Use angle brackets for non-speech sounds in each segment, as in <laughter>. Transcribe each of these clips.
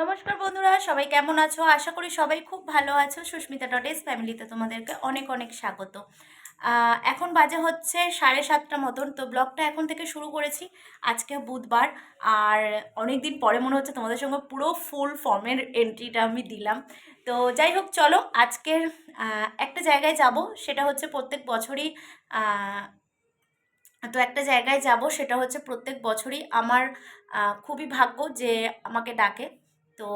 নমস্কার বন্ধুরা, সবাই কেমন আছো? আশা করি সবাই খুব ভালো আছো। সুস্মিতা ডট এস ফ্যামিলিতে তোমাদেরকে অনেক অনেক স্বাগত। এখন বাজে হচ্ছে সাড়ে সাতটা মতন, তো ব্লগটা এখন থেকে শুরু করেছি। আজকে বুধবার, আর অনেক দিন পরে মনে হচ্ছে তোমাদের সঙ্গে পুরো ফুল ফর্মের এন্ট্রিটা আমি দিলাম। তো যাই হোক, চলো আজকের একটা জায়গায় যাব, সেটা হচ্ছে প্রত্যেক বছরই তো একটা জায়গায় যাব, সেটা হচ্ছে প্রত্যেক বছরই আমার খুবই ভাগ্য যে আমাকে ডাকে। তো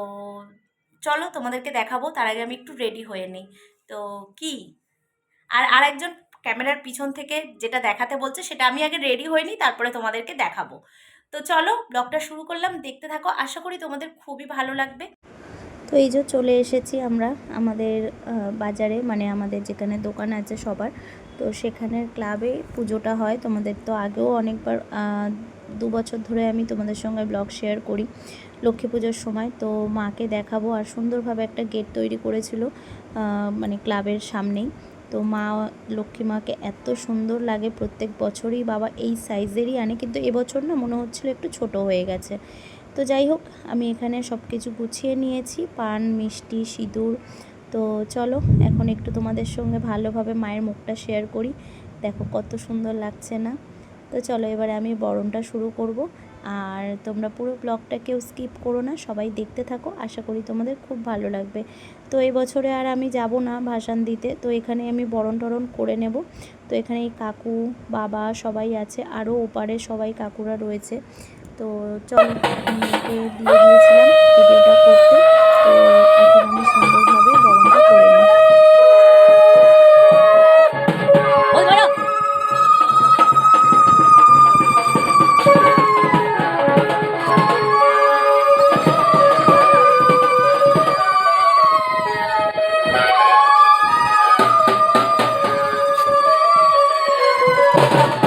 চলো তোমাদেরকে দেখাবো, তার আগে আমি একটু রেডি হয়ে নিই। তো কি? আর আরেকজন ক্যামেরার পিছন থেকে যেটা দেখাতে বলছে, সেটা আমি আগে রেডি হয়ে নিই, তারপরে তোমাদেরকে দেখাবো। তো চলো ব্লগটা শুরু করলাম, দেখতে থাকো, আশা করি তোমাদের খুবই ভালো লাগবে। তো এই যে চলে এসেছি আমরা আমাদের বাজারে মানে আমাদের যেখানে দোকান আছে সবার। তো সেখানের ক্লাবে পুজোটা হয়, তোমাদের তো আগেও অনেকবার দু বছর ধরে আমি তোমাদের সঙ্গে ব্লগ শেয়ার করি। লক্ষ্মী পুজোর সময়। তো মাকে দেখাবো আর সুন্দরভাবে একটা গেট তৈরি করেছিল মানে ক্লাবের সামনেই। তো মা, লক্ষ্মী মাকে এত সুন্দর লাগে, প্রত্যেক বছরই বাবা এই সাইজেরই আনে, কিন্তু এবছর না মনে হচ্ছিল একটু ছোট হয়ে গেছে। তো যাই হোক, আমি এখানে সব কিছু গুছিয়ে নিয়েছি, পান, মিষ্টি, সিঁদুর। তো চলো, এখন একটু তোমাদের সঙ্গে ভালোভাবে মায়ের মুখটা শেয়ার করি। দেখো কত সুন্দর লাগছে না? তো চলো, এবারে আমি বরণটা শুরু করব। আর তোমরা পুরো ব্লগটা কেউ স্কিপ করো না, সবাই দেখতে থাকো। আশা করি তোমাদের খুব ভালো লাগবে। তো এই বছরে আর আমি যাব না ভাসান দিতে। তো এখানে আমি বরণ টরণ করে নেব। তো এখানে কাকু, বাবা সবাই আছে। আরও ওপারে সবাই কাকুরা রয়েছে। তো চলো দিয়ে দিয়েছিলাম ভিডিওটা করতে। তো এখন আমি সুন্দরভাবে বরণটা করে নিই you. <laughs>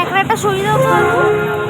একটা সুবিধা বলব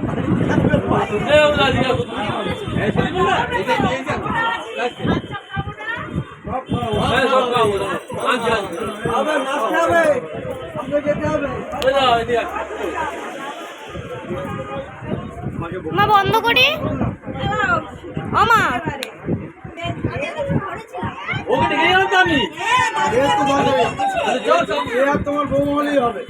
এই রাজুদা, এই রাজুদা। এদিকে আয়। মা বন্ধ করি? ওকে ডেকে গেলাম তো আমি। হবে।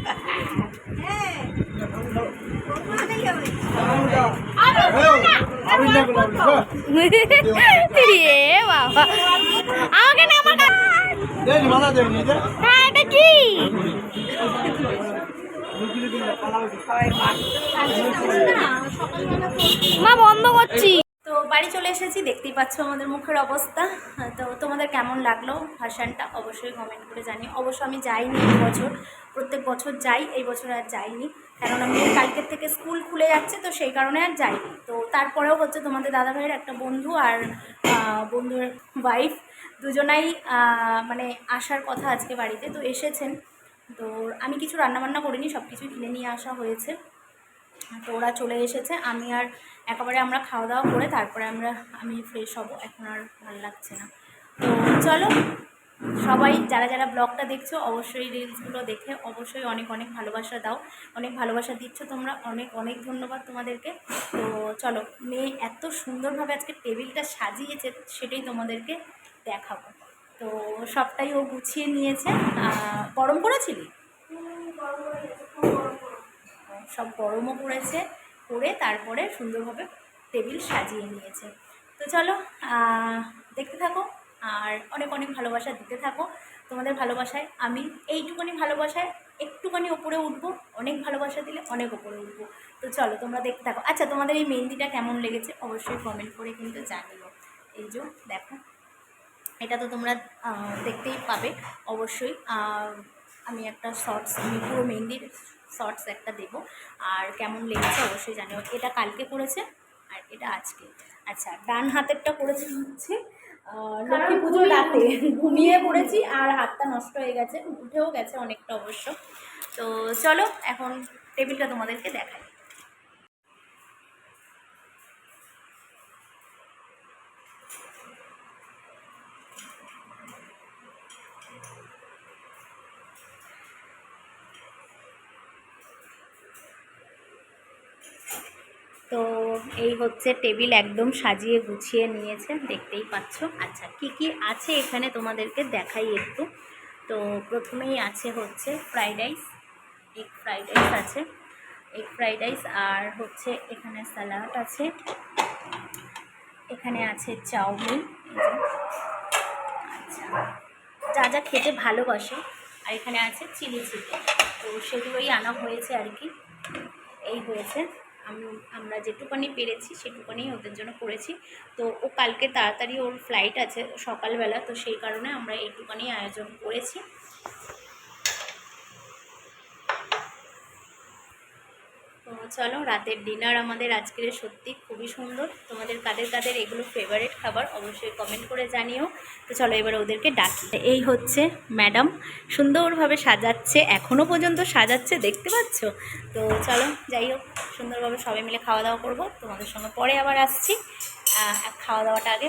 আমাকে না আমার হ্যাঁ এটা কি? মা, বন্ধ করছি। তো বাড়ি চলে এসেছি, দেখতেই পাচ্ছ আমাদের মুখের অবস্থা। তো তোমাদের কেমন লাগল ভাসানটা? অবশ্যই কমেন্ট করে জানি অবশ্য আমি যাইনি এই বছর। প্রত্যেক বছর যাই, এই বছর আর যাইনি। কারণ আমি কালকের থেকে স্কুল খুলে যাচ্ছে, তো সেই কারণে আর যাইনি। তো তারপরেও হচ্ছে তোমাদের দাদাভাইয়ের একটা বন্ধু আর বন্ধুর ওয়াইফ দুজনাই মানে আসার কথা আজকে বাড়িতে। তো এসেছেন। তো আমি কিছু রান্নাবান্না করিনি সব কিছু কিনে নিয়ে আসা হয়েছে। তো ওরা চলে এসেছে, আমি আর একেবারে আমরা খাওয়া দাওয়া করে তারপরে আমরা, আমি ফ্রেশ হব, এখন আর ভালো লাগছে না। তো চলো, সবাই যারা যারা ব্লগটা দেখছ, অবশ্যই রিলসগুলো দেখে, অবশ্যই অনেক অনেক ভালোবাসা দাও, অনেক ভালোবাসা দিচ্ছ তোমরা, অনেক অনেক ধন্যবাদ তোমাদেরকে। তো চলো, মেয়ে এত সুন্দরভাবে আজকে টেবিলটা সাজিয়েছে, সেটাই তোমাদেরকে দেখাবো। তো সবটাই ও গুছিয়ে নিয়েছে। গরম করেছিলি সব গরমও করেছে করে তারপরে সুন্দরভাবে টেবিল সাজিয়ে নিয়েছে। তো চলো দেখতে থাকো আর অনেক অনেক ভালোবাসা দিতে থাকো। তোমাদের ভালোবাসায় আমি এইটুকুনি ভালোবাসায় একটুখানি ওপরে উঠবো। অনেক ভালোবাসা দিলে অনেক ওপরে উঠবো। তো চলো, তোমরা দেখতে থাকো। আচ্ছা তোমাদের এই মেহেন্দিটা কেমন লেগেছে অবশ্যই কমেন্ট করে কিন্তু জানিও। এই যে, দেখো এটা তো তোমরা দেখতেই পাবে অবশ্যই। আমি একটা শর্টস আমি পুরো মেহেন্দির শর্টস একটা দেবো। আর কেমন লেগেছে অবশ্যই জানিও। এটা কালকে করেছে আর এটা আজকে। আচ্ছা ডান হাতেরটা করেছে হচ্ছে লক্ষ্মী পুজোর রাতে। ঘুমিয়ে পড়েছি আর হাতটা নষ্ট হয়ে গেছে উঠেও গেছে অনেকটা অবশ্য। তো চলো এখন টেবিলটা তোমাদেরকে দেখাই তো এই হচ্ছে টেবিল একদম সাজিয়ে গুছিয়ে নিয়েছে দেখতেই পাচ্ছ। আচ্ছা কি কি আছে এখানে তোমাদেরকে দেখাই একটু? তো প্রথমেই আছে হচ্ছে fried rice egg fried rice আছে। এগ ফ্রাইড রাইস আর হচ্ছে এখানে স্যালাড আছে। এখানে আছে চাউমিন। আচ্ছা যা যা খেতে ভালোবাসে। আর এখানে আছে চিলি চিকেন। তো সেগুলোই আনা হয়েছে আর কি। এই হয়েছে। আমি, আমরা যেটুকানি পেরেছি সেটুকানি ওদের জন্য করেছি। তো ও কালকে তাড়াতাড়ি ওর ফ্লাইট আছে সকালবেলা, তো সেই কারণে আমরা এইটুকানি আয়োজন করেছি। চলো, রাতের ডিনার আমাদের আজকের সত্যি খুবই সুন্দর। তোমাদের কাদের কাদের এগুলো ফেভারিট খাবার অবশ্যই কমেন্ট করে জানিও। তো চলো এবার ওদেরকে ডাকি। এই হচ্ছে ম্যাডাম সুন্দরভাবে সাজাচ্ছে এখনও পর্যন্ত সাজাচ্ছে, দেখতে পাচ্ছ? তো চলো, যাই হোক, সুন্দরভাবে সবাই মিলে খাওয়া দাওয়া করব। তোমাদের সঙ্গে পরে আবার আসছি। খাওয়া দাওয়াটা আগে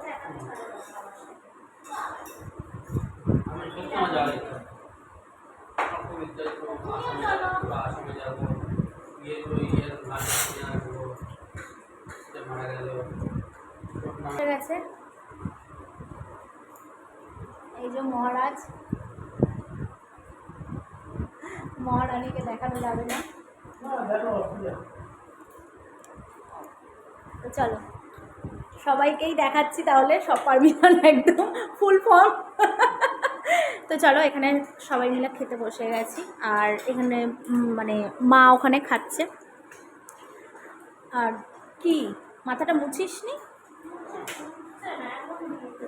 মারা গেল। গেছে। এই যে মহারাজ। মহারানীকে দেখানো যাবে না। তো চলো সবাইকেই দেখাচ্ছি তাহলে সব পারমিশন একদম ফুল ফর্ম তো চলো, এখানে সবাই মিলে খেতে বসে গেছি। আর এখানে মানে মা ওখানে খাচ্ছে। আর কি? মাথাটা মুছিস নি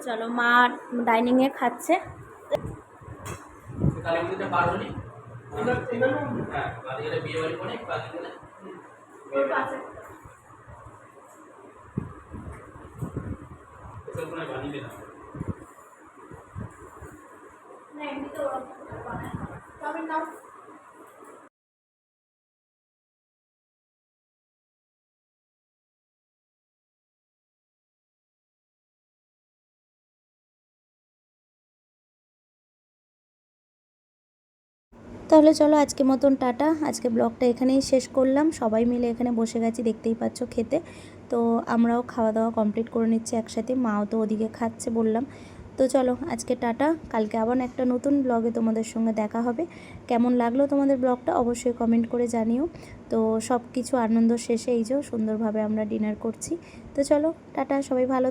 চলো, মা ডাইনিংয়ে খাচ্ছে। কালীপুজোতে পার হলি হ্যাঁ কালীগেলে বিয়ে বাড়ি পড়ে কালীগেলে ওখানে বানিয়ে দিলাম না এমনি তো বানায় তবে তাহলে চলো আজকে মতন টাটা। আজকে ব্লগটা এখানেই শেষ করলাম। সবাই মিলে এখানে বসে গেছি, দেখতেই পাচ্ছ খেতে। তো আমরাও খাওয়া দাওয়া কমপ্লিট করে নিচ্ছি একসাথে। মাও তো ওদিকে খাচ্ছে বললাম। তো চলো, আজকে টাটা। কালকে আবার একটা নতুন ব্লগে তোমাদের সঙ্গে দেখা হবে। কেমন লাগল তোমাদের ব্লগটা অবশ্যই কমেন্ট করে জানিও। তো সব কিছু আনন্দ শেষে এই যে সুন্দরভাবে আমরা ডিনার করছি। তো চলো, টাটা, সবাই ভালো